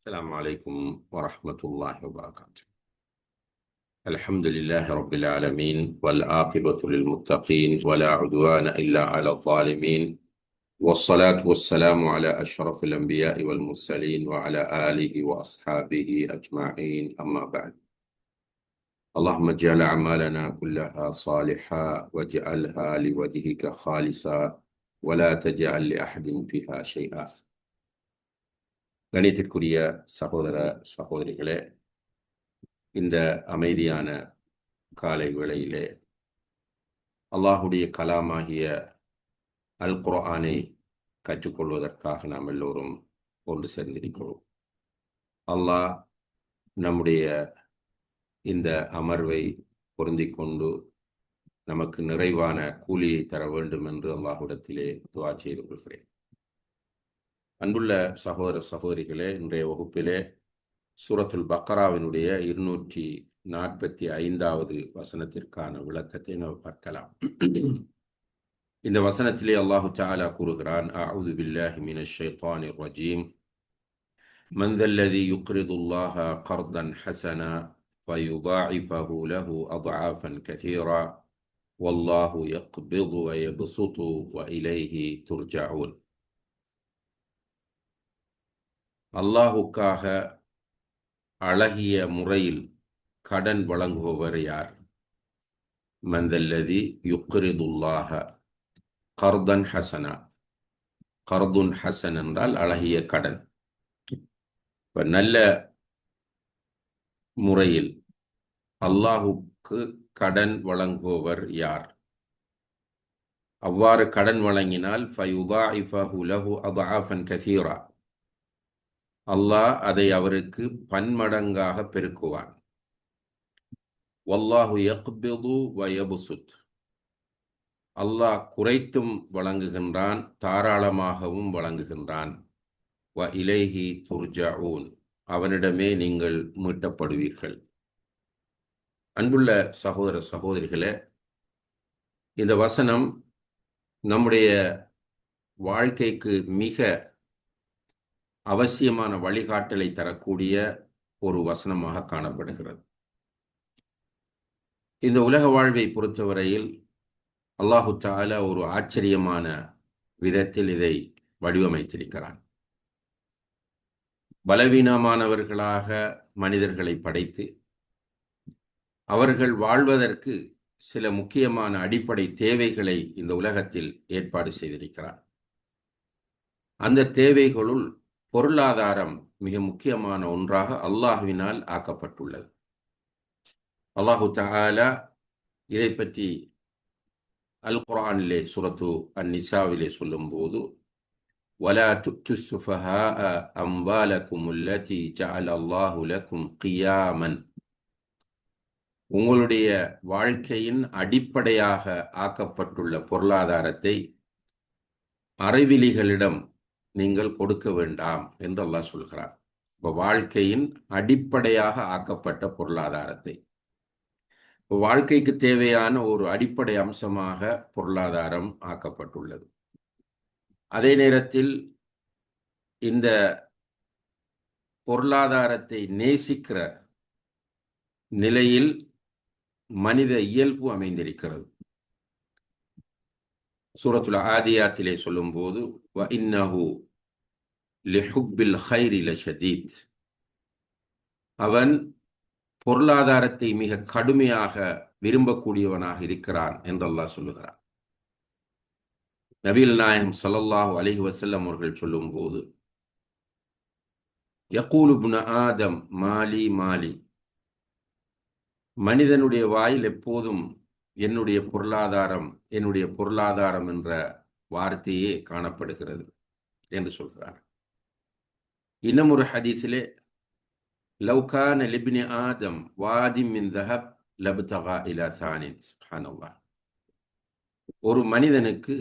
السلام عليكم ورحمة الله وبركاته. الحمد لله رب العالمين والعاقبة للمتقين ولا عدوان إلا على الظالمين والصلاة والسلام على أشرف الأنبياء والمرسلين وعلى آله وأصحابه أجمعين أما بعد. اللهم اجعل أعمالنا كلها صالحة واجعلها لوجهك خالصا ولا تجعل لأحد فيها شيئا. கணித்திற்குரிய சகோதர சகோதரிகளே இந்த அமைதியான காலை வேளையிலே அல்லாஹுடைய கலாமாகிய அல் குரானை கற்றுக்கொள்வதற்காக நாம் எல்லோரும் ஒன்று சேர்ந்திருக்கிறோம். அல்லாஹ் நம்முடைய இந்த அமர்வை பொருந்தி கொண்டு நமக்கு நிறைவான கூலியை தர வேண்டும் என்று அல்லாஹுடத்திலே துவா செய்து கொள்கிறேன். அன்புள்ள சகோதர சகோதரிகளே இன்றைய வகுப்பிலே சூரத்துல் பக்கராவினுடைய இருநூற்றி நாற்பத்தி ஐந்தாவது வசனத்திற்கான விளக்கத்தை நாம் பார்க்கலாம் இந்த வசனத்திலே அல்லாஹு தாலா கூறுகிறான் அவுது பில்லாஹி மினஷ் ஷைத்தானிர் ரஜீம் من ذا الذي يقرض الله قرضا حسنا فيضاعفه له أضعافا كثيرا والله يقبض ويبسط وإليه ترجعون அல்லாஹுக்காக அழகிய முறையில் கடன் வழங்குபவர் யார்? மந்தல்லதி யுக்ரிதுல்லாக கர்தன் ஹசனா கர்துன் ஹசன் என்றால் அழகிய கடன். இப்ப நல்ல முறையில் அல்லாஹுக்கு கடன் வழங்குபவர் யார்? அவ்வாறு கடன் வழங்கினால் ஃபயுதாஇஃபஹு லஹு அதாஃபன் கசீரா அல்லாஹ் அதை அவருக்கு பன்மடங்காக பெருக்குவான். வல்லாஹு யக்பிது வயபுசுத் அல்லாஹ் குறைத்தும் வழங்குகின்றான் தாராளமாகவும் வழங்குகின்றான். வ இலேஹி துர்ஜாவூன் அவனிடமே நீங்கள் மீட்டப்படுவீர்கள். அன்புள்ள சகோதர சகோதரிகளே இந்த வசனம் நம்முடைய வாழ்க்கைக்கு மிக அவசியமான வழிகாட்டலை தரக்கூடிய ஒரு வசனமாக காணப்படுகிறது. இந்த உலக வாழ்வை பொறுத்தவரையில் அல்லாஹு தாலா ஒரு ஆச்சரியமான விதத்தில் இதை வடிவமைத்திருக்கிறான். பலவீனமானவர்களாக மனிதர்களை படைத்து அவர்கள் வாழ்வதற்கு சில முக்கியமான அடிப்படை தேவைகளை இந்த உலகத்தில் ஏற்பாடு செய்திருக்கிறார் அந்த தேவைகளுள் பொருளாதாரம் மிக முக்கியமான ஒன்றாக அல்லாஹுவினால் ஆக்கப்பட்டுள்ளது அல்லாஹு தாலா இதை பற்றி அல் குரானிலே சுரத்து அன் நிசாவிலே சொல்லும்போது ولا تؤتوا السفهاء أموالكم التي جعل الله لكم قياما உங்களுடைய வாழ்க்கையின் அடிப்படையாக ஆக்கப்பட்டுள்ள பொருளாதாரத்தை அறிவிலிகளிடம் நீங்கள் கொடுக்க வேண்டாம் என்று அல்லாஹ் சொல்கிறார் இப்போ வாழ்க்கையின் அடிப்படையாக ஆக்கப்பட்ட பொருளாதாரத்தை. வாழ்க்கைக்கு தேவையான ஒரு அடிப்படை அம்சமாக பொருளாதாரம் ஆக்கப்பட்டுள்ளது. அதே நேரத்தில் இந்த பொருளாதாரத்தை நேசிக்கிற நிலையில் மனித இயல்பு அமைந்திருக்கிறது. சூரத்துல ஆதியாத்திலே சொல்லும்போது வ இன்னஹு லிஹுப்பில் ஹைரி லஷதீத். அவன் பொருளாதாரத்தை மிக கடுமையாக விரும்பக்கூடியவனாக இருக்கிறான் என்றெல்லாம் சொல்லுகிறான். நபீல் நாயகம் சல்லல்லாஹு அலிஹி வசல்லம் அவர்கள் சொல்லும்போது யகூலுப்ன ஆதம் மாலி மாலி. மனிதனுடைய வாயில் எப்போதும் என்னுடைய பொருளாதாரம் என்னுடைய பொருளாதாரம் என்ற வார்த்தையே காணப்படுகிறது என்று சொல்கிறார் இன்னும் ஒரு ஹதீஸிலே லவ்கான லிபினி ஆதம் வாதி மின் தஹப் லபுதகா இலா தானின். சுஹானல்லா ஒரு மனிதனுக்கு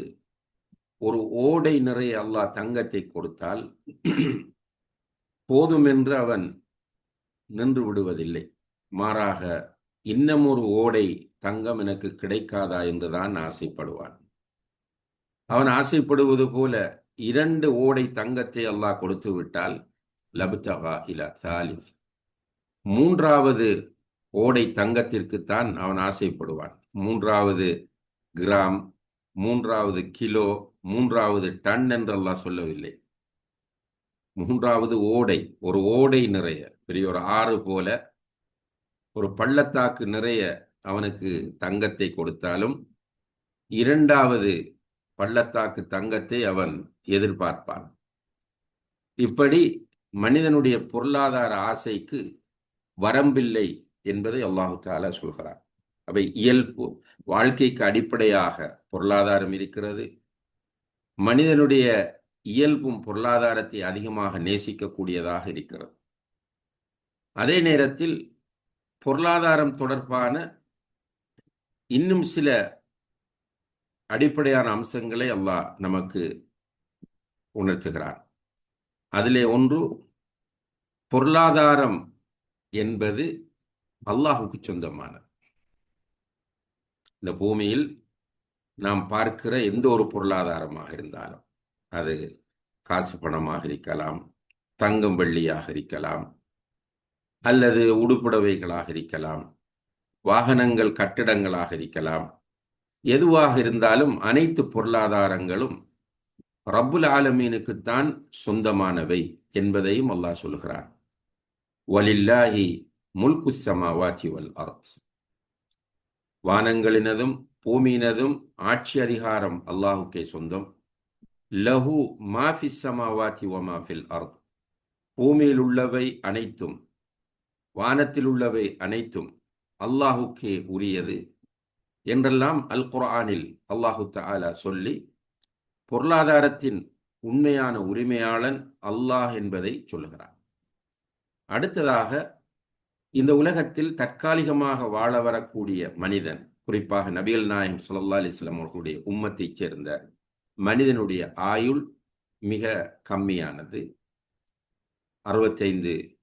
ஒரு ஓடை நிறைய அல்லாஹ் தங்கத்தை கொடுத்தால் போதுமென்று அவன் நின்று விடுவதில்லை. மாறாக இன்னமொரு ஓடை தங்கம் எனக்கு கிடைக்காதா என்றுதான் ஆசைப்படுவான். அவன் ஆசைப்படுவது போல இரண்டு ஓடை தங்கத்தை அல்லாஹ் கொடுத்து விட்டால் லபுத்தகா இல சாலிஸ். மூன்றாவது ஓடை தங்கத்திற்குத்தான் அவன் ஆசைப்படுவான். மூன்றாவது கிராம் மூன்றாவது கிலோ மூன்றாவது டன் என்றெல்லாம் சொல்லவில்லை. மூன்றாவது ஓடை ஒரு ஓடை நிறைய பெரிய ஒரு ஆறு போல ஒரு பள்ளத்தாக்கு நிறைய அவனுக்கு தங்கத்தை கொடுத்தாலும் இரண்டாவது பள்ளத்தாக்கு தங்கத்தை அவன் எதிர்பார்ப்பான். இப்படி மனிதனுடைய பொருளாதார ஆசைக்கு வரம்பில்லை என்பதை அல்லாஹு தாலா சொல்கிறார் அவை இயல்பு வாழ்க்கைக்கு அடிப்படையாக பொருளாதாரம் இருக்கிறது. மனிதனுடைய இயல்பும் பொருளாதாரத்தை அதிகமாக நேசிக்கக்கூடியதாக இருக்கிறது. அதே நேரத்தில் பொருளாதாரம் தொடர்பான இன்னும் சில அடிப்படையான அம்சங்களை அல்லாஹ் நமக்கு உணர்த்துகிறான் அதிலே ஒன்று பொருளாதாரம் என்பது அல்லாஹுக்கு சொந்தமானது. இந்த பூமியில் நாம் பார்க்கிற எந்த ஒரு பொருளாதாரமாக இருந்தாலும் அது காசு பணமாக இருக்கலாம் தங்கம் வெள்ளியாக இருக்கலாம் அல்லது உடுப்புடவைகளாக இருக்கலாம் வாகனங்கள் கட்டிடங்களாக இருக்கலாம். எதுவாக இருந்தாலும் அனைத்து பொருளாதாரங்களும் ரப்புல் ஆலமீனுக்குத்தான் சொந்தமானவை என்பதையும் அல்லாஹ் சொல்கிறான். வலில்லாஹி முல்கு சமாவாத்தி வல் அர்த். வானங்களினதும் பூமியினதும் ஆட்சி அதிகாரம் அல்லாஹுக்கே சொந்தம். லஹு மாஃபி சமாவாத்தி ஒமாஃபில் அர்த். பூமியில் உள்ளவை அனைத்தும் வானத்தில் உள்ளவை அனைத்தும் அல்லாஹுக்கே உரியது என்றெல்லாம் அல் குர்ஆனில் அல்லாஹு தாலா சொல்லி பொருளாதாரத்தின் உண்மையான உரிமையாளன் அல்லாஹ் என்பதை சொல்லுகிறான் அடுத்ததாக இந்த உலகத்தில் தற்காலிகமாக வாழ வரக்கூடிய மனிதன் குறிப்பாக நபிகள் நாயம் சுல்லா அலிஸ்லாம் அவர்களுடைய உம்மத்தைச் சேர்ந்த மனிதனுடைய ஆயுள் மிக கம்மியானது. அறுபத்தைந்து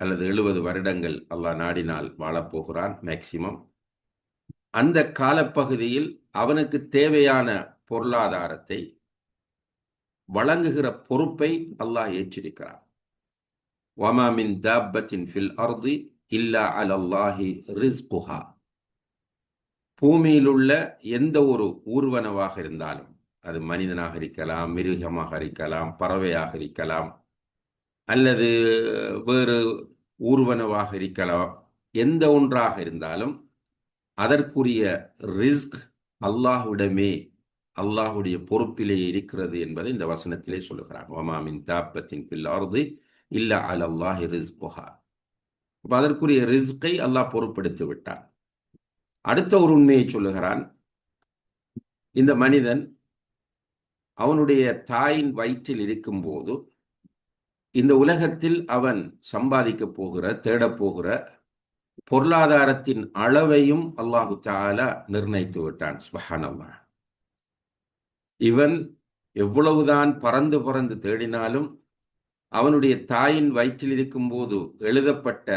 அல்லது எழுபது வருடங்கள் அல்லாஹ் நாடினால் வாழப்போகிறான் மேக்சிமம் அந்த காலப்பகுதியில் அவனுக்கு தேவையான பொருளாதாரத்தை வழங்குகிற பொறுப்பை அல்லாஹ் ஏற்றிருக்கிறான். வமாமின் தாப்பத்தின் ஃபில் அர்தி இல்லா அல் அல்லாஹி ரிஸ்குஹா. பூமியிலுள்ள எந்த ஒரு ஊர்வனவாக இருந்தாலும் அது மனிதனாக இருக்கலாம் மிருகமாக இருக்கலாம் பறவையாக இருக்கலாம் அல்லது வேறு ஊர்வனவாக இருக்கலாம். எந்த ஒன்றாக இருந்தாலும் அதற்குரிய ரிஸ்க் அல்லாஹுடமே அல்லாஹுடைய பொறுப்பிலே இருக்கிறது என்பதை இந்த வசனத்திலே சொல்லுகிறான் ஒமாமின் தாப்பத்தின் பில்லாரது இல்ல அல் அல்லாஹி ரிஸ்குஹா. அப்ப அதற்குரிய ரிஸ்கை அல்லாஹ் பொறுப்படுத்தி விட்டான். அடுத்த ஒரு உண்மையை சொல்லுகிறான். இந்த மனிதன் அவனுடைய தாயின் வயிற்றில் இருக்கும்போது இந்த உலகத்தில் அவன் சம்பாதிக்க போகிற தேடப் போகிற பொருளாதாரத்தின் அளவையும் அல்லாஹு தாலா நிர்ணயித்து விட்டான். சுபஹான் இவன் எவ்வளவுதான் பறந்து பறந்து தேடினாலும் அவனுடைய தாயின் வயிற்றில் இருக்கும்போது எழுதப்பட்ட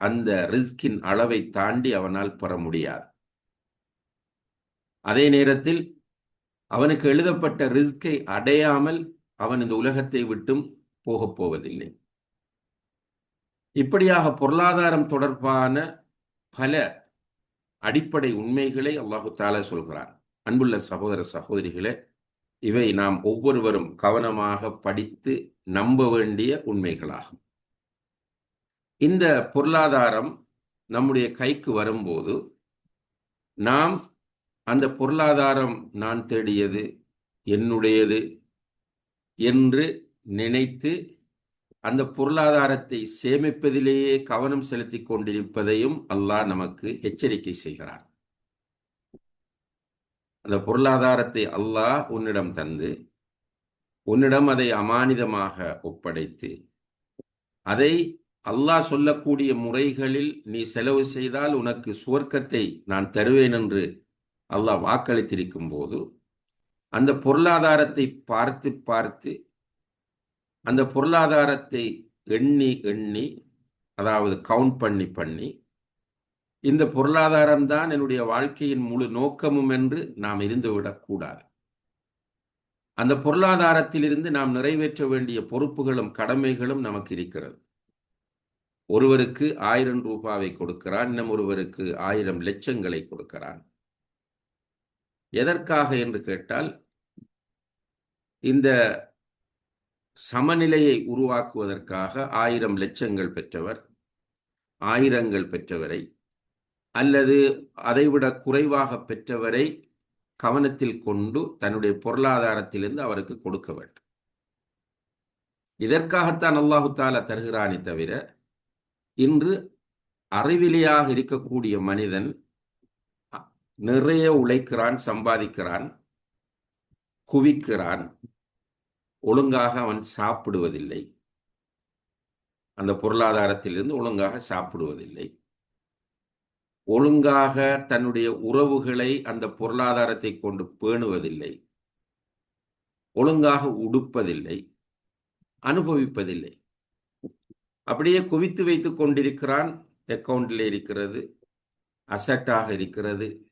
அந்த ரிஸ்கின் அளவை தாண்டி அவனால் பெற முடியாது. அதே நேரத்தில் அவனுக்கு எழுதப்பட்ட ரிஸ்கை அடையாமல் அவன் இந்த உலகத்தை விட்டும் போகப் போவதில்லை. இப்படியாக பொருளாதாரம் தொடர்பான பல அடிப்படை உண்மைகளை அல்லாஹு தாலா சொல்கிறார் அன்புள்ள சகோதர சகோதரிகளே இவை நாம் ஒவ்வொருவரும் கவனமாக படித்து நம்ப வேண்டிய உண்மைகளாகும். இந்த பொருளாதாரம் நம்முடைய கைக்கு வரும்போது நாம் அந்த பொருளாதாரம் நான் தேடியது என்னுடையது என்று நினைத்து அந்த பொருளாதாரத்தை சேமிப்பதிலேயே கவனம் செலுத்தி கொண்டிருப்பதையும் அல்லாஹ் நமக்கு எச்சரிக்கை செய்கிறார் அந்த பொருளாதாரத்தை அல்லாஹ் உன்னிடம் தந்து உன்னிடம் அதை அமானிதமாக ஒப்படைத்து அதை அல்லாஹ் சொல்லக்கூடிய முறைகளில் நீ செலவு செய்தால் உனக்கு சுவர்க்கத்தை நான் தருவேன் என்று அல்லாஹ் வாக்களித்திருக்கும் போது அந்த பொருளாதாரத்தை பார்த்து பார்த்து அந்த பொருளாதாரத்தை எண்ணி எண்ணி அதாவது கவுண்ட் பண்ணி பண்ணி இந்த பொருளாதாரம் தான் என்னுடைய வாழ்க்கையின் முழு நோக்கமும் என்று நாம் இருந்துவிடக்கூடாது அந்த பொருளாதாரத்திலிருந்து நாம் நிறைவேற்ற வேண்டிய பொறுப்புகளும் கடமைகளும் நமக்கு இருக்கிறது. ஒருவருக்கு ஆயிரம் ரூபாவை கொடுக்கிறான் இன்னும் ஒருவருக்கு ஆயிரம் லட்சங்களை கொடுக்கிறான். எதற்காக என்று கேட்டால் இந்த சமநிலையை உருவாக்குவதற்காக ஆயிரம் லட்சங்கள் பெற்றவர் ஆயிரங்கள் பெற்றவரை அல்லது அதைவிட குறைவாக பெற்றவரை கவனத்தில் கொண்டு தன்னுடைய பொருளாதாரத்திலிருந்து அவருக்கு கொடுக்க வேண்டும். இதற்காகத்தான் அல்லாஹு தாலா தருகிறானே தவிர இன்று அறிவிலியாக இருக்கக்கூடிய மனிதன் நிறைய உழைக்கிறான் சம்பாதிக்கிறான் குவிக்கிறான் ஒழுங்காக அவன் சாப்பிடுவதில்லை. அந்த பொருளாதாரத்திலிருந்து ஒழுங்காக சாப்பிடுவதில்லை. ஒழுங்காக தன்னுடைய உறவுகளை அந்த பொருளாதாரத்தை கொண்டு பேணுவதில்லை. ஒழுங்காக உடுப்பதில்லை. அனுபவிப்பதில்லை. அப்படியே குவித்து வைத்துக் கொண்டிருக்கிறான். அக்கவுண்டில் இருக்கிறது. அசட்டாக இருக்கிறது.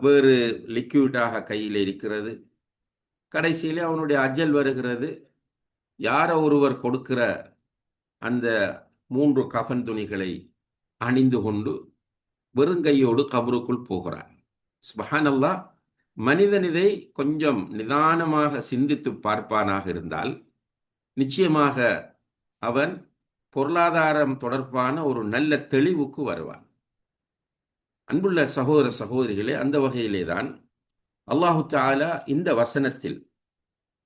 வேறு லிக்யூடாக கையில் இருக்கிறது. கடைசியிலே அவனுடைய அஜல் வருகிறது. யாரோ ஒருவர் கொடுக்கிற அந்த மூன்று கஃன் துணிகளை அணிந்து கொண்டு வெறுங்கையோடு கபருக்குள் போகிறான் சுபஹானல்லா மனிதன் இதை கொஞ்சம் நிதானமாக சிந்தித்து பார்ப்பானாக இருந்தால் நிச்சயமாக அவன் பொருளாதாரம் தொடர்பான ஒரு நல்ல தெளிவுக்கு வருவான். அன்புள்ள சகோதர சகோதரிகளே அந்த வகையிலே தான் அல்லாஹு தாலா இந்த வசனத்தில்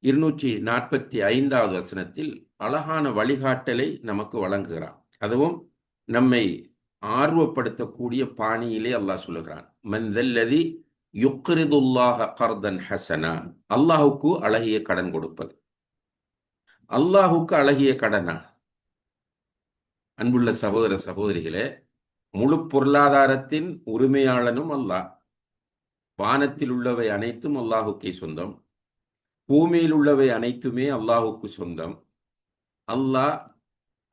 இருநூற்றி நாற்பத்தி ஐந்தாவது வசனத்தில் அழகான வழிகாட்டலை நமக்கு வழங்குகிறான். அதுவும் நம்மை ஆர்வப்படுத்தக்கூடிய பாணியிலே அல்லாஹ் சொல்லுகிறான். மந்தல்லதி யுக்ரிதுல்லாஹ கர்தன் ஹசனா அல்லாஹுக்கு அழகிய கடன் கொடுப்பது. அல்லாஹுக்கு அழகிய கடனா? அன்புள்ள சகோதர சகோதரிகளே முழு பொருளாதாரத்தின் உரிமையாளனும் அல்லாஹ். வானத்தில் உள்ளவை அனைத்தும் அல்லாஹுக்கே சொந்தம். பூமியில் உள்ளவை அனைத்துமே அல்லாஹுக்கு சொந்தம். அல்லாஹ்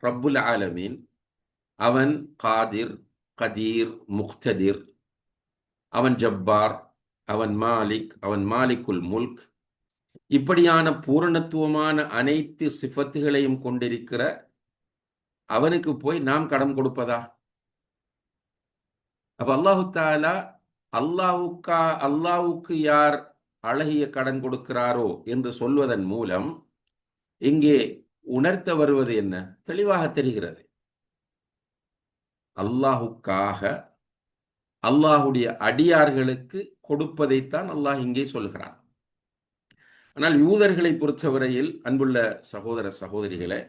ரப்புல் ஆலமீன் அவன் காதிர் கதீர் முக்ததிர் அவன் ஜப்பார் அவன் மாலிக் அவன் மாலிக்குல் முல்க். இப்படியான பூரணத்துவமான அனைத்து சிஃபத்துகளையும் கொண்டிருக்கிற அவனுக்கு போய் நாம் கடன் கொடுப்பதா? அப்ப அல்லாஹு தாலா அல்லாஹுக்கா அல்லாஹுக்கு யார் அழகிய கடன் கொடுக்கிறாரோ என்று சொல்வதன் மூலம் இங்கே உணர்த்த வருவது என்ன? தெளிவாக தெரிகிறது. அல்லாஹுக்காக அல்லாஹுடைய அடியார்களுக்கு கொடுப்பதைத்தான் அல்லாஹ் இங்கே சொல்கிறான். ஆனால் யூதர்களை பொறுத்தவரையில் அன்புள்ள சகோதர சகோதரிகளே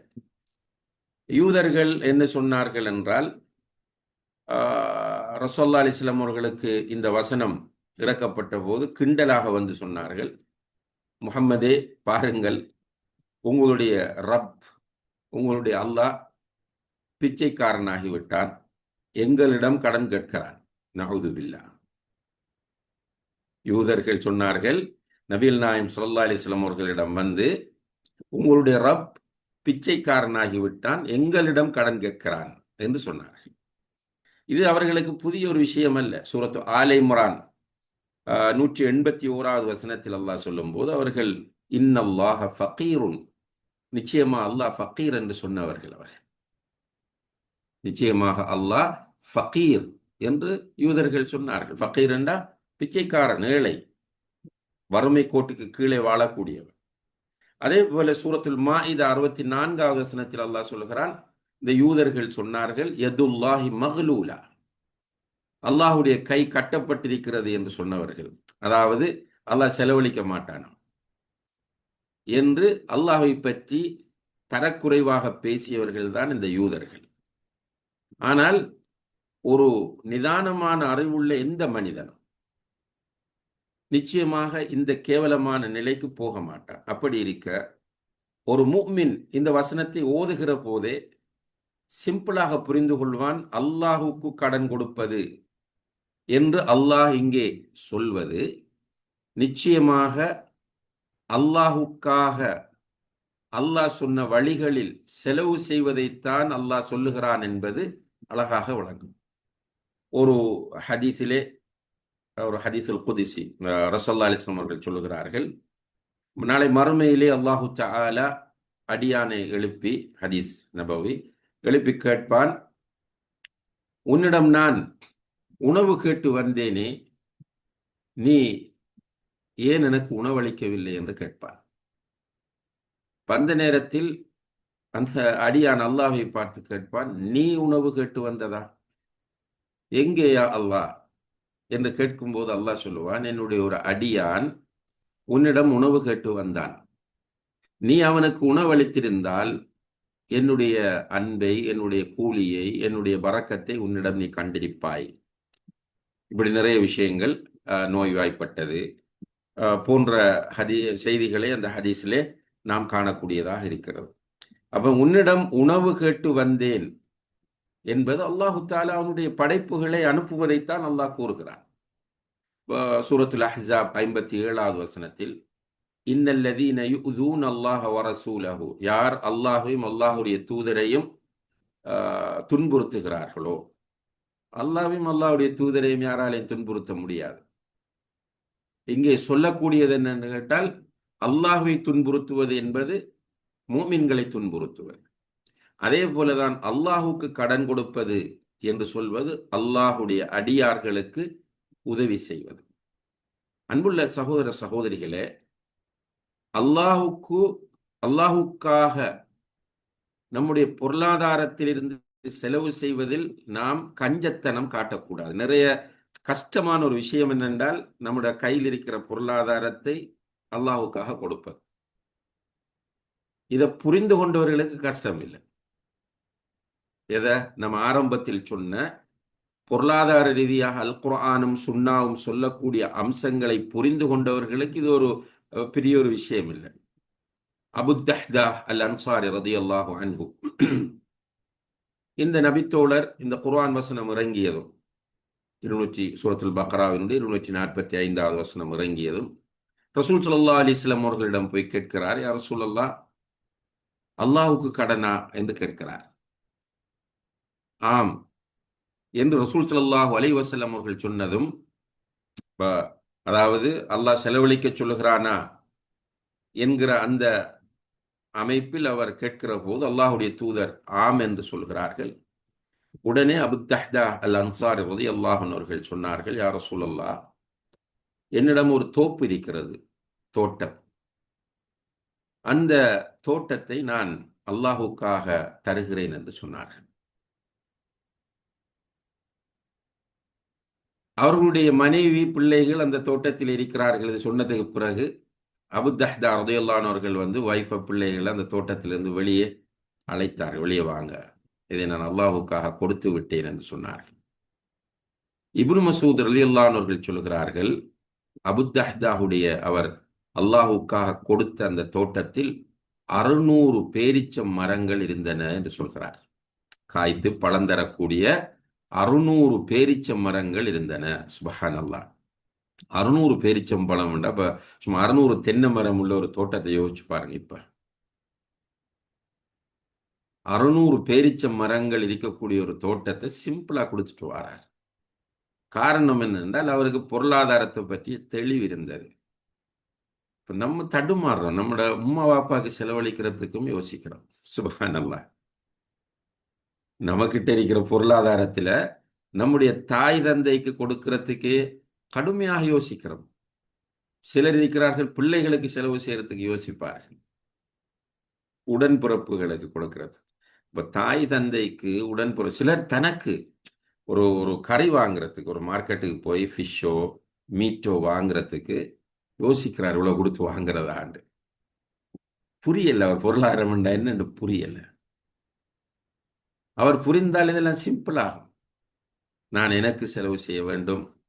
யூதர்கள் என்ன சொன்னார்கள் என்றால் ரசோல்லா அலிஸ்லாம் அவர்களுக்கு இந்த வசனம் இறக்கப்பட்ட போது கிண்டலாக வந்து சொன்னார்கள். முகம்மதே பாருங்கள் உங்களுடைய ரப் உங்களுடைய அல்லாஹ் பிச்சைக்காரனாகிவிட்டான். எங்களிடம் கடன் கேட்கிறான். நகுதுபில்லா யூதர்கள் சொன்னார்கள் நபீல் நாயம் சொல்லா அலிஸ்லாம் அவர்களிடம் வந்து உங்களுடைய ரப் பிச்சைக்காரனாகிவிட்டான் எங்களிடம் கடன் கேட்கிறான் என்று சொன்னார்கள். இது அவர்களுக்கு புதிய ஒரு விஷயம் அல்ல. சூரத்து ஆலை முரான் நூற்றி எண்பத்தி ஓராவது வசனத்தில் அல்லாஹ் சொல்லும் போது அவர்கள் இன்னல்லாஹ ஃபக்கீருன் நிச்சயமா அல்லாஹ் ஃபக்கீர் என்று சொன்னவர்கள் அவர்கள். நிச்சயமாக அல்லாஹ் ஃபக்கீர் என்று யூதர்கள் சொன்னார்கள். ஃபக்கீர் என்றா பிச்சைக்காரன் ஏழை வறுமை கோட்டுக்கு கீழே வாழக்கூடியவர் அதே போல சூரத்துல் மா இது அறுபத்தி நான்காவது வசனத்தில் அல்லாஹ் சொல்லுகிறான் இந்த யூதர்கள் சொன்னார்கள் எதுல்லாஹி மகளூலா அல்லாஹுடைய கை கட்டப்பட்டிருக்கிறது என்று சொன்னவர்கள். அதாவது அல்லாஹ் செலவழிக்க மாட்டான்? என்று அல்லாஹை பற்றி தரக்குறைவாக பேசியவர்கள் தான் இந்த யூதர்கள். ஆனால் ஒரு நிதானமான அறிவுள்ள எந்த மனிதனும் நிச்சயமாக இந்த கேவலமான நிலைக்கு போக மாட்டான். அப்படி இருக்க ஒரு முக்மின் இந்த வசனத்தை ஓதுகிற போதே சிம்பிளாக புரிந்து கொள்வான் அல்லாஹுக்கு கடன் கொடுப்பது என்று அல்லாஹ் இங்கே சொல்வது. நிச்சயமாக அல்லாஹுக்காக அல்லாஹ் சொன்ன வழிகளில் செலவு செய்வதைத்தான் அல்லாஹ் சொல்லுகிறான் என்பது அழகாக வழங்கும் ஒரு ஹதீஸிலே ஒரு ஹதீஸுல் குதிசி ரசல்லா அலிஸ்லாம் அவர்கள் சொல்லுகிறார்கள் நாளை மறுமையிலே அல்லாஹு தாலா அடியானை எழுப்பி ஹதீஸ் நபவி எழுப்பி கேட்பான் உன்னிடம் நான் உணவு கேட்டு வந்தேனே நீ ஏன் எனக்கு உணவளிக்கவில்லை? என்று கேட்பான். வந்த நேரத்தில் அந்த அடியான் அல்லாஹை பார்த்து கேட்பான் நீ உணவு கேட்டு வந்ததா? எங்கேயா அல்லாஹ்? என்று கேட்கும்போது அல்லாஹ் சொல்லுவான் என்னுடைய ஒரு அடியான் உன்னிடம் உணவு கேட்டு வந்தான். நீ அவனுக்கு உணவளித்திருந்தால் என்னுடைய அன்பை என்னுடைய கூலியை என்னுடைய பறக்கத்தை உன்னிடம் நீ கண்டிருப்பாய். இப்படி நிறைய விஷயங்கள் நோய்வாய்ப்பட்டது. போன்ற ஹதி செய்திகளை அந்த ஹதீஸிலே நாம் காணக்கூடியதாக இருக்கிறது. அப்ப உன்னிடம் உணவு கேட்டு வந்தேன் என்பது அல்லாஹு தாலா அவனுடைய படைப்புகளை அனுப்புவதைத்தான் அல்லாஹ் கூறுகிறான். சூரத்துல் அஹாப் ஐம்பத்தி ஏழாவது வசனத்தில் இன்னல்லதீன யுதூன் அல்லாஹ வரசூலஹு. யார் அல்லாஹையும் அல்லாஹுடைய தூதரையும் துன்புறுத்துகிறார்களோ அல்லாவையும் அல்லாஹுடைய தூதரையும் யாராலையும் துன்புறுத்த முடியாது. இங்கே சொல்லக்கூடியது என்னென்னு கேட்டால் அல்லாஹுவை துன்புறுத்துவது என்பது மூமின்களை துன்புறுத்துவது. அதே போலதான் அல்லாஹுக்கு கடன் கொடுப்பது என்று சொல்வது அல்லாஹுடைய அடியார்களுக்கு உதவி செய்வது. அன்புள்ள சகோதர சகோதரிகளே அல்லாஹுக்கு அல்லாஹுக்காக நம்முடைய பொருளாதாரத்திலிருந்து செலவு செய்வதில் நாம் கஞ்சத்தனம் காட்டக்கூடாது. நிறைய கஷ்டமான ஒரு விஷயம் என்னென்றால் நம்முடைய கையில் இருக்கிற பொருளாதாரத்தை அல்லாஹுக்காக கொடுப்பது. இதை புரிந்து கொண்டவர்களுக்கு கஷ்டம் இல்லை. எதை? நம்ம ஆரம்பத்தில் சொன்ன பொருளாதார ரீதியாக அல் குரானும் சுண்ணாவும் சொல்லக்கூடிய அம்சங்களை புரிந்து கொண்டவர்களுக்கு இது ஒரு பெரிய ஒரு விஷயம் இல்லை அபுத்தஹ்தா அல் அன்சாரி ரதி அல்லாஹு அன்ஹு. இந்த நபித்தோழர் இந்த குர்ஆன் வசனம் இறங்கியதும் இருநூற்றி சூரத்துல் பக்ராவினுடைய இருநூற்றி நாற்பத்தி ஐந்தாவது வசனம் இறங்கியதும் ரசூல் சல்லா அலிஸ்லாம் அவர்களிடம் போய் கேட்கிறார் யார் ரசூல் அல்லாஹுக்கு கடனா? என்று கேட்கிறார். ஆம். என்று ரசூல் சல்லாஹூ அலை அவர்கள் சொன்னதும் அதாவது அல்லாஹ் செலவழிக்க சொல்லுகிறானா என்கிற அந்த அமைப்பில் அவர் கேட்கிற போது அல்லாஹுடைய தூதர் ஆம் என்று சொல்கிறார்கள். உடனே அபு தஹ்தா அல் அன்சார் என்பது அல்லாஹன் அவர்கள் சொன்னார்கள் யார சொல்லல்லா என்னிடம் ஒரு தோப்பு இருக்கிறது தோட்டம். அந்த தோட்டத்தை நான் அல்லாஹுக்காக தருகிறேன் என்று சொன்னார்கள். அவர்களுடைய மனைவி பிள்ளைகள் அந்த தோட்டத்தில் இருக்கிறார்கள் இது சொன்னதுக்கு பிறகு அபுத்தஹ்தா ரதையுல்லானவர்கள் வந்து ஒய்ஃபை பிள்ளைகள் அந்த தோட்டத்திலிருந்து வெளியே அழைத்தார் வெளியே வாங்க. இதை நான் அல்லாஹுக்காக கொடுத்து விட்டேன் என்று சொன்னார்கள். இப்னு மசூத் ரலியுல்லானவர்கள் சொல்கிறார்கள் அபுத்தஹ்தாவுடைய அவர் அல்லாஹுக்காக கொடுத்த அந்த தோட்டத்தில் அறுநூறு பேரிச்சம் மரங்கள் இருந்தன என்று சொல்கிறார். காய்த்து பழந்தரக்கூடிய அறுநூறு பேரிச்சம் மரங்கள் இருந்தன சுபஹான் அல்லா அறுநூறு பேரிச்சம்பழம் பழம் அப்ப சும்மா அறுநூறு தென்னை மரம் உள்ள ஒரு தோட்டத்தை யோசிச்சு பாருங்க இப்ப. அறுநூறு பேரிச்சம் மரங்கள் இருக்கக்கூடிய ஒரு தோட்டத்தை சிம்பிளா கொடுத்துட்டு வரார். காரணம் என்னென்றால் அவருக்கு பொருளாதாரத்தை பற்றிய தெளிவு இருந்தது. இப்போ நம்ம தடுமாறுறோம். நம்மளோட உம்மா பாப்பாவுக்கு செலவழிக்கிறதுக்கும் யோசிக்கிறோம். சுபஹான் அல்லா நம்மக்கிட்ட இருக்கிற பொருளாதாரத்தில் நம்முடைய தாய் தந்தைக்கு கொடுக்கறதுக்கு கடுமையாக யோசிக்கிறோம். சிலர் இருக்கிறார்கள் பிள்ளைகளுக்கு செலவு செய்யறதுக்கு யோசிப்பார்கள். உடன்பிறப்புகளுக்கு கொடுக்கறது. இப்போ தாய் தந்தைக்கு உடன்புற சிலர் தனக்கு ஒரு ஒரு கறி வாங்குறதுக்கு ஒரு மார்க்கெட்டுக்கு போய் ஃபிஷ்ஷோ மீட்டோ வாங்குறதுக்கு யோசிக்கிறார் இவ்வளோ கொடுத்து வாங்குறதாண்டு புரியல அவர் பொருளாதாரம் என்னன்னு புரியலை. அவர் புரிந்தால் இதெல்லாம் சிம்பிளாகும் நான் எனக்கு செலவு செய்ய வேண்டும்.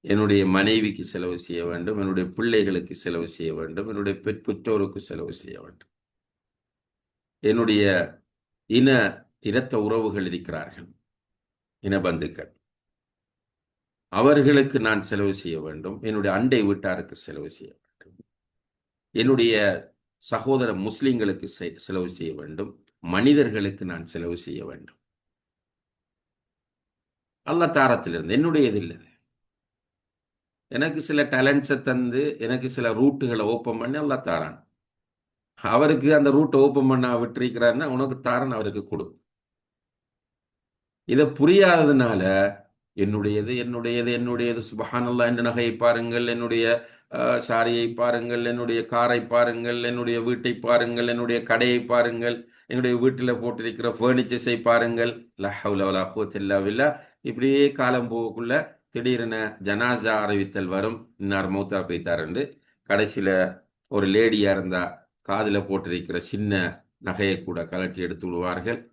என்னுடைய மனைவிக்கு செலவு செய்ய வேண்டும். என்னுடைய பிள்ளைகளுக்கு செலவு செய்ய வேண்டும். என்னுடைய பெற்றோருக்கு செலவு செய்ய வேண்டும். என்னுடைய இன இரத்த உறவுகள் இருக்கிறார்கள். இனபந்துக்கள் அவர்களுக்கு நான் செலவு செய்ய வேண்டும். என்னுடைய அண்டை வீட்டாருக்கு செலவு செய்ய வேண்டும். என்னுடைய சகோதர முஸ்லிம்களுக்கு செலவு செய்ய வேண்டும். மனிதர்களுக்கு நான் செலவு செய்ய வேண்டும். அல்ல தாரத்திலிருந்து என்னுடையது இல்லை எனக்கு சில டேலண்ட்ஸை தந்து எனக்கு சில ரூட்டுகளை ஓப்பன் பண்ணி அல்ல தாரான். அவருக்கு அந்த ரூட்டை ஓப்பன் பண்ண விட்டுருக்கிறாருன்னா உனக்கு தாரன் அவருக்கு கொடு இதை புரியாததுனால என்னுடையது என்னுடையது என்னுடையது சுபஹானல்லா என்ற நகையை பாருங்கள் என்னுடைய சாரியை பாருங்கள் என்னுடைய காரை பாருங்கள் என்னுடைய வீட்டை பாருங்கள் என்னுடைய கடையை பாருங்கள் என்னுடைய வீட்டில் போட்டிருக்கிற ஃபர்னிச்சர்ஸை பாருங்கள். லஹவுலா கோத்தில்லாவில்லா இப்படியே காலம் போகக்குள்ள திடீரென ஜனாசா அறிவித்தல் வரும். இன்னார் மௌத்தா என்று. கடைசியில் ஒரு லேடியாக இருந்தால் காதில் போட்டிருக்கிற சின்ன நகையை கூட கலட்டி எடுத்து விடுவார்கள்.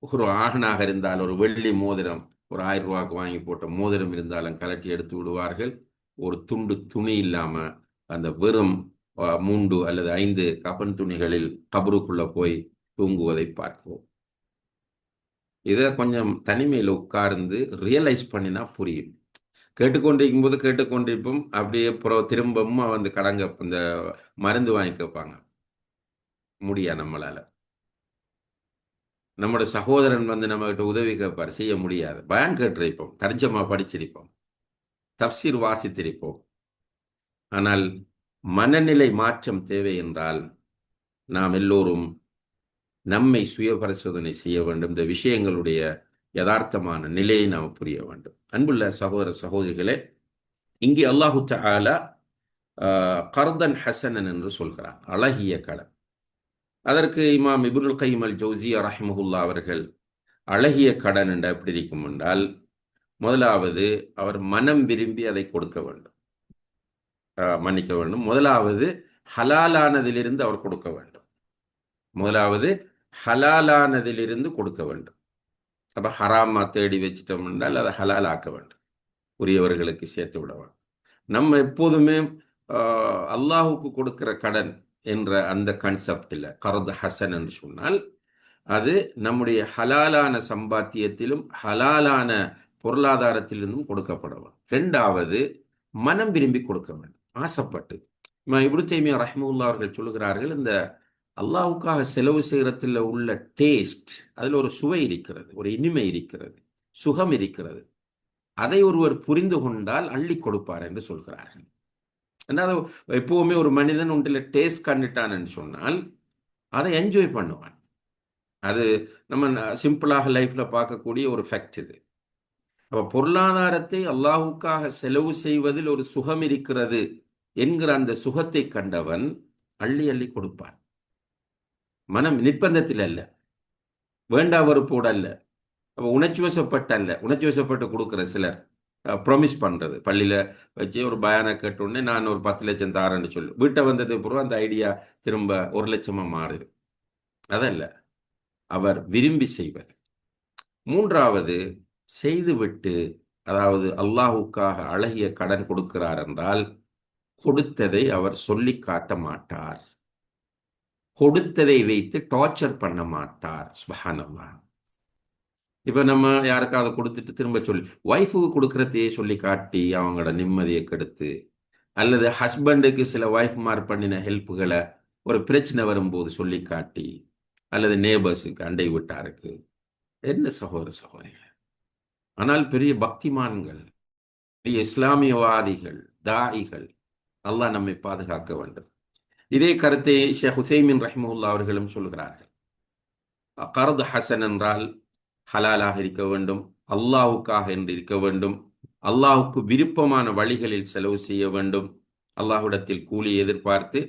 ஒரு ஆகனாக இருந்தால் ஒரு வெள்ளி மோதிரம் ஒரு ஆயிரம் ரூபாய்க்கு வாங்கி போட்ட மோதிரம் இருந்தாலும் கலட்டி எடுத்து விடுவார்கள். ஒரு துண்டு துணி இல்லாம அந்த வெறும் மூன்று அல்லது ஐந்து கபன் துணிகளில் கபருக்குள்ள போய் தூங்குவதை பார்க்கிறோம். இதை கொஞ்சம் தனிமையில் உட்கார்ந்து ரியலைஸ் பண்ணினா புரியும். கேட்டுக்கொண்டிருக்கும் போது கேட்டுக்கொண்டிருப்போம். அப்படியே அப்புறம் திரும்பவும் வந்து கடங்க இந்த மருந்து வாங்கி கேட்பாங்க. முடியா நம்மளால? நம்மளோட சகோதரன் வந்து நம்மகிட்ட உதவி கேட்பார். செய்ய முடியாது. பயன் கேட்டிருப்போம். தர்ஜமா படிச்சிருப்போம். தப்சீர் வாசித்திருப்போம். ஆனால் மனநிலை மாற்றம் தேவை என்றால் நாம் எல்லோரும் நம்மை சுய பரிசோதனை செய்ய வேண்டும். இந்த விஷயங்களுடைய யதார்த்தமான நிலையை நாம் புரிய வேண்டும். அன்புள்ள சகோதர சகோதரிகளே இங்கே அல்லாஹு தாலா கர்தன் ஹசனன் என்று சொல்கிறார் அழகிய கடன். அதற்கு இமாம் இபுல் கைமல் அல் ஜோசியா ரஹிமஹுல்லா அவர்கள் அழகிய கடன் என்று எப்படி இருக்கும் என்றால் முதலாவது அவர் மனம் விரும்பி அதை கொடுக்க வேண்டும். மன்னிக்க வேண்டும். முதலாவது ஹலாலானதிலிருந்து அவர் கொடுக்க வேண்டும். முதலாவது ஹலாலானதிலிருந்து கொடுக்க வேண்டும். அப்போ ஹராமா தேடி வச்சிட்டோம் என்றால் அதை ஹலால் ஆக்க வேண்டும். உரியவர்களுக்கு சேர்த்து விட வேண்டும். நம்ம எப்போதுமே அல்லாஹுக்கு கொடுக்கிற கடன் என்ற அந்த கன்செப்டில் கரத் ஹசன் என்று சொன்னால் அது நம்முடைய ஹலாலான சம்பாத்தியத்திலும் ஹலாலான பொருளாதாரத்திலிருந்தும் கொடுக்கப்பட வேண்டும் ரெண்டாவது மனம் விரும்பி கொடுக்க வேண்டும். ஆசைப்பட்டு. இப்படி தைமியா ரஹ்முல்லா அவர்கள் சொல்லுகிறார்கள் இந்த அல்லாவுக்காக செலவு செய்கிறதுல உள்ள டேஸ்ட் அதில் ஒரு சுவை இருக்கிறது ஒரு இனிமை இருக்கிறது சுகம் இருக்கிறது. அதை ஒருவர் புரிந்து கொண்டால் அள்ளி கொடுப்பார் என்று சொல்கிறார்கள். ரெண்டாவது எப்பவுமே ஒரு மனிதன் ஒன்றில் டேஸ்ட் கண்டுட்டான்னு சொன்னால் அதை என்ஜாய் பண்ணுவான். அது நம்ம சிம்பிளாக லைஃப்பில் பார்க்கக்கூடிய ஒரு ஃபேக்ட் இது. அப்போ பொருளாதாரத்தை அல்லாஹுக்காக செலவு செய்வதில் ஒரு சுகம் இருக்கிறது என்கிற அந்த சுகத்தை கண்டவன் அள்ளி அள்ளி கொடுப்பான். மனம் நிர்பந்தத்தில் அல்ல. வேண்டா வெறுப்போடு அல்ல. அப்போ உணர்ச்சி வசப்பட்ட அல்ல. உணர்ச்சி வசப்பட்டு கொடுக்குற சிலர் ப்ரொமிஸ் பண்ணுறது பள்ளியில் வச்சு ஒரு பயானை கேட்டோடனே நான் ஒரு பத்து லட்சம் தாரேன்னு சொல்லு. வீட்டை வந்ததுக்கு பிறகு அந்த ஐடியா திரும்ப ஒரு லட்சமாக மாறுது. அதல்ல. அவர் விரும்பி செய்வது. மூன்றாவது செய்துவிட்டு அதாவது அல்லாஹுக்காக அழகிய கடன் கொடுக்கிறார் என்றால் கொடுத்ததை அவர் சொல்லி காட்ட மாட்டார். கொடுத்ததை வைத்து டார்ச்சர் பண்ண மாட்டார். சுபஹானல்லா இப்போ நம்ம யாருக்காவது கொடுத்துட்டு திரும்ப சொல்லி ஒய்ஃபுக்கு கொடுக்குறதையே சொல்லி காட்டி அவங்களோட நிம்மதியை கெடுத்து அல்லது ஹஸ்பண்டுக்கு சில ஒய்ஃப்மார் பண்ணின ஹெல்ப்புகளை ஒரு பிரச்சனை வரும்போது சொல்லி காட்டி அல்லது நேபர்ஸுக்கு அண்டை விட்டாருக்கு என்ன சகோதர சகோதரிகள்? ஆனால் பெரிய பக்திமான்கள் பெரிய இஸ்லாமியவாதிகள் தாயிகள் அல்லாஹ் நம்மை பாதுகாக்க வேண்டும். இதே கருத்தை ஷேக் ஹுசைமின் ரஹிமுல்லா அவர்களும் சொல்கிறார்கள். கரது ஹசன் என்றால் ஹலாலாக இருக்க வேண்டும் அல்லாஹுக்காக என்று இருக்க வேண்டும் அல்லாஹுக்கு விருப்பமான வழிகளில் செலவு செய்ய வேண்டும் அல்லாஹுடத்தில் கூலி எதிர்பார்த்து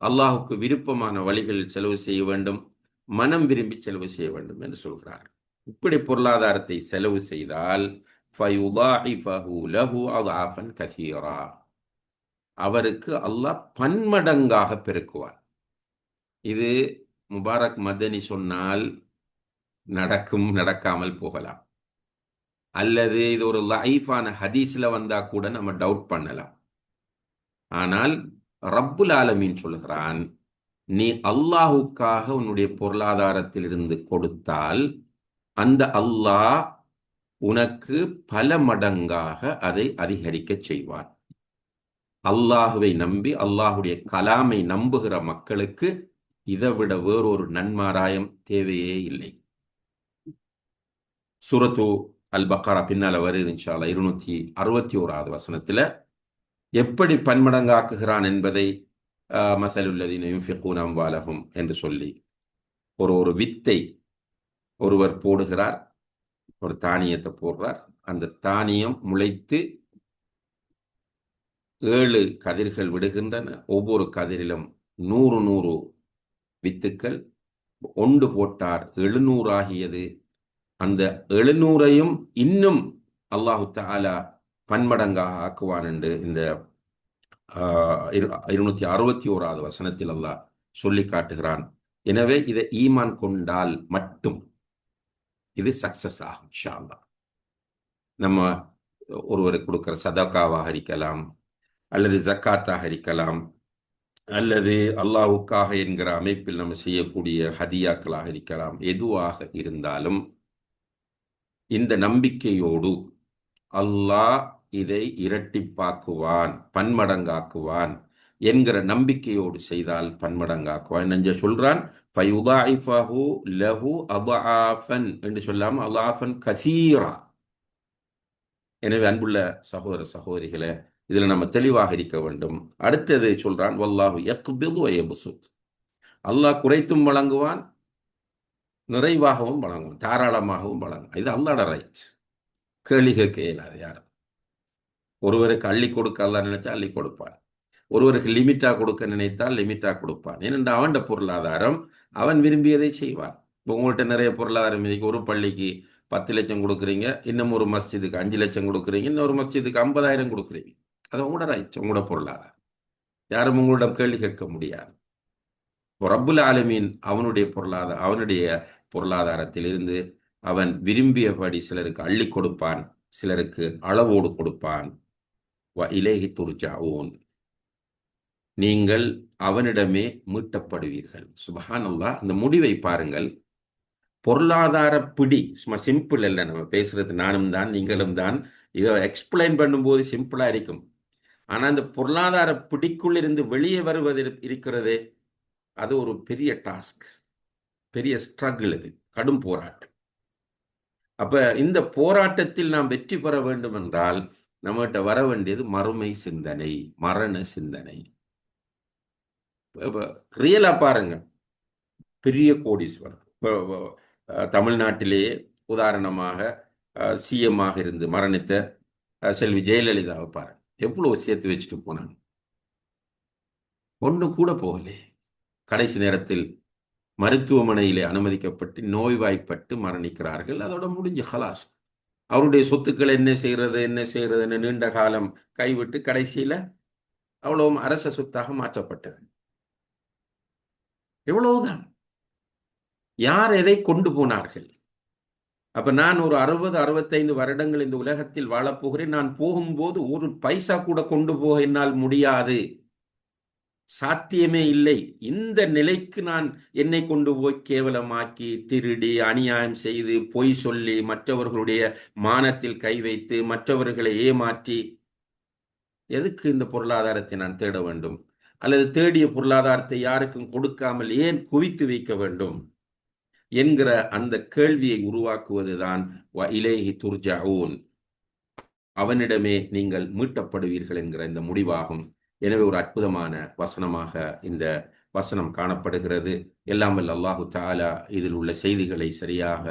அல்லாஹுக்கு விருப்பமான வழிகளில் செலவு செய்ய வேண்டும் மனம் விரும்பி செலவு செய்ய வேண்டும் என்று சொல்கிறார் இப்படி பொருளாதாரத்தை செலவு செய்தால் அவருக்கு அல்லாஹ் பன்மடங்காக பெருக்குவார். இது முபாரக் மதனி சொன்னால் நடக்கும் நடக்காமல் போகலாம். அல்லது இது ஒரு லைஃபான ஹதீஸ்ல வந்தா கூட நம்ம டவுட் பண்ணலாம். ஆனால் ரப்புல் ஆலமீன் சொல்கிறான் நீ அல்லாஹுக்காக உன்னுடைய பொருளாதாரத்தில் இருந்து கொடுத்தால் அந்த அல்லாஹ் உனக்கு பல மடங்காக அதை அதிகரிக்க செய்வான் அல்லாஹுவை நம்பி அல்லாஹுடைய கலாமை நம்புகிற மக்களுக்கு இதை விட வேறொரு நன்மாராயம் தேவையே இல்லை. சுரத்து அல் பக்காரா பின்னால வருது இன்ஷால்லா இருநூத்தி அறுபத்தி ஓராவது வசனத்துல. எப்படி பன்மடங்காக்குகிறான் என்பதை மசலுள்ளதின் யுன்ஃபிகூன் அம்வாலகும் என்று சொல்லி ஒரு ஒரு வித்தை ஒருவர் போடுகிறார் ஒரு தானியத்தை போடுறார். அந்த தானியம் முளைத்து ஏழு கதிர்கள் விடுகின்றன. ஒவ்வொரு கதிரிலும் நூறு நூறு வித்துக்கள். ஒன்று போட்டார் எழுநூறாகியது. அந்த எழுநூறையும் இன்னும் அல்லாஹு தாலா பன்மடங்காக ஆக்குவான் என்று இந்த இருநூத்தி அறுபத்தி ஓராவது வசனத்தில் அல்லாஹ் சொல்லி காட்டுகிறான். எனவே இதை ஈமான் கொண்டால் மட்டும் இது சக்சஸ் ஆகும் ஷால்லா நம்ம ஒருவருக்கு கொடுக்குற சதக்காவாக இருக்கலாம் அல்லது ஜக்காத்தாக இருக்கலாம் அல்லது அல்லாஹுக்காக என்கிற அமைப்பில் நம்ம செய்யக்கூடிய ஹதியாக்களாக இருக்கலாம் எதுவாக இருந்தாலும் இந்த நம்பிக்கையோடு அல்லாஹ் இதை இரட்டிப்பாக்குவான் பன்மடங்காக்குவான். என்கிற நம்பிக்கையோடு செய்தால் பன்மடங்காக்குவான். நஞ்ச சொல்றான்? லஹு அபாஃபன் என்று சொல்லாம அல்லாஃபன் கசீரா. எனவே அன்புள்ள சகோதர சகோதரிகளை இதுல நம்ம தெளிவாக இருக்க வேண்டும். அடுத்தது சொல்றான் வல்லாஹு யக்பிது வயபுசுத் அல்லாஹ் குறைத்தும் வழங்குவான் நிறைவாகவும் வழங்குவான் தாராளமாகவும் வழங்குவான். இது அல்லாட ரைட் கேள்வி கேட்க இயலாது யாரும். ஒருவருக்கு அள்ளி கொடுக்க அல்ல நினைச்சா அள்ளி கொடுப்பான். ஒருவருக்கு லிமிட்டாக கொடுக்க நினைத்தால் லிமிட்டாக கொடுப்பான். ஏனென்றால் அவன் பொருளாதாரம் அவன் விரும்பியதை செய்வான். இப்போ உங்கள்கிட்ட நிறைய பொருளாதாரம் இன்றைக்கி ஒரு பள்ளிக்கு பத்து லட்சம் கொடுக்குறீங்க இன்னும் ஒரு மஸ்ஜிதுக்கு அஞ்சு லட்சம் கொடுக்குறீங்க இன்னொரு மஸ்ஜிதுக்கு ஐம்பதாயிரம் கொடுக்குறீங்க. அது உங்களோட ரைட் உங்களோட பொருளாதாரம். யாரும் உங்களிடம் கேள்வி கேட்க முடியாது. ரப்புல் ஆலமீன் அவனுடைய பொருளாதார அவனுடைய பொருளாதாரத்திலிருந்து அவன் விரும்பியபடி சிலருக்கு அள்ளி கொடுப்பான் சிலருக்கு அளவோடு கொடுப்பான். வ துர்ஜா ஓன் நீங்கள் அவனிடமே மீட்டப்படுவீர்கள். சுபஹான் அல்லா அந்த முடிவை பாருங்கள். பொருளாதார பிடி சும்மா சிம்பிள் இல்லை நம்ம பேசுறது நானும் தான் நீங்களும் தான் இதை எக்ஸ்பிளைன் பண்ணும்போது சிம்பிளாக இருக்கும். ஆனால் அந்த பொருளாதார பிடிக்குள் இருந்து வெளியே வருவது இருக்கிறதே அது ஒரு பெரிய டாஸ்க் பெரிய ஸ்ட்ரகிள் இது கடும் போராட்டம். அப்ப இந்த போராட்டத்தில் நாம் வெற்றி பெற வேண்டும் என்றால் நம்மகிட்ட வர வேண்டியது மறுமை சிந்தனை மரண சிந்தனை. ரியலா பாருங்க. பெரிய கோடீஸ்வரர். தமிழ்நாட்டிலேயே உதாரணமாக சிஎம்மாக இருந்து மரணித்த செல்வி ஜெயலலிதாவை பாருங்க. எவ்வளவு சேர்த்து வச்சுட்டு போனாங்க. ஒன்று கூட போகலே. கடைசி நேரத்தில் மருத்துவமனையிலே அனுமதிக்கப்பட்டு நோய்வாய்ப்பட்டு மரணிக்கிறார்கள். அதோட முடிஞ்சு ஹலாஸ். அவருடைய சொத்துக்கள் என்ன செய்கிறது என்ன செய்கிறதுன்னு நீண்ட காலம் கைவிட்டு கடைசியில் அவ்வளவும் அரச சொத்தாக மாற்றப்பட்டது. இவ்வளவுதான் யார் எதை கொண்டு போனார்கள்? அப்ப நான் ஒரு அறுபது அறுபத்தைந்து வருடங்கள் இந்த உலகத்தில் வாழப்போகிறேன் நான் போகும்போது ஒரு பைசா கூட கொண்டு போக என்னால் முடியாது. சாத்தியமே இல்லை. இந்த நிலைக்கு நான் என்னை கொண்டு போய் கேவலமாக்கி திருடி அநியாயம் செய்து பொய் சொல்லி மற்றவர்களுடைய மானத்தில் கை வைத்து மற்றவர்களை ஏமாற்றி எதுக்கு இந்த பொருளாதாரத்தை நான் தேட வேண்டும்? அல்லது தேடிய பொருளாதாரத்தை யாருக்கும் கொடுக்காமல் ஏன் குவித்து வைக்க வேண்டும் என்கிற அந்த கேள்வியை உருவாக்குவதுதான் இலேஹி துர்ஜாவூன் அவனிடமே நீங்கள் மீட்டப்படுவீர்கள் என்கிற இந்த முடிவாகும். எனவே ஒரு அற்புதமான வசனமாக இந்த வசனம் காணப்படுகிறது. எல்லாம் வல்ல அல்லாஹு தாலா இதில் உள்ள செய்திகளை சரியாக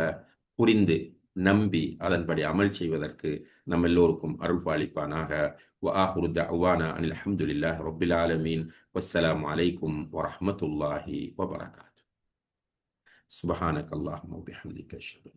புரிந்து நம்பி அதன்படி அமல் செய்வதற்கு நம் எல்லோருக்கும் அருள் பாலிப்பானாக வஆஹுருத் அவானா அனில் அஹமதுல்லாஹ் ரொபில் ஆலமீன் வஸ்ஸலாம் அலைக்கும் வரஹமத்துல்லாஹி வபரகாத் சுபஹானக் அல்லாஹ் மௌபிஹம்திக் அஷ்ஹது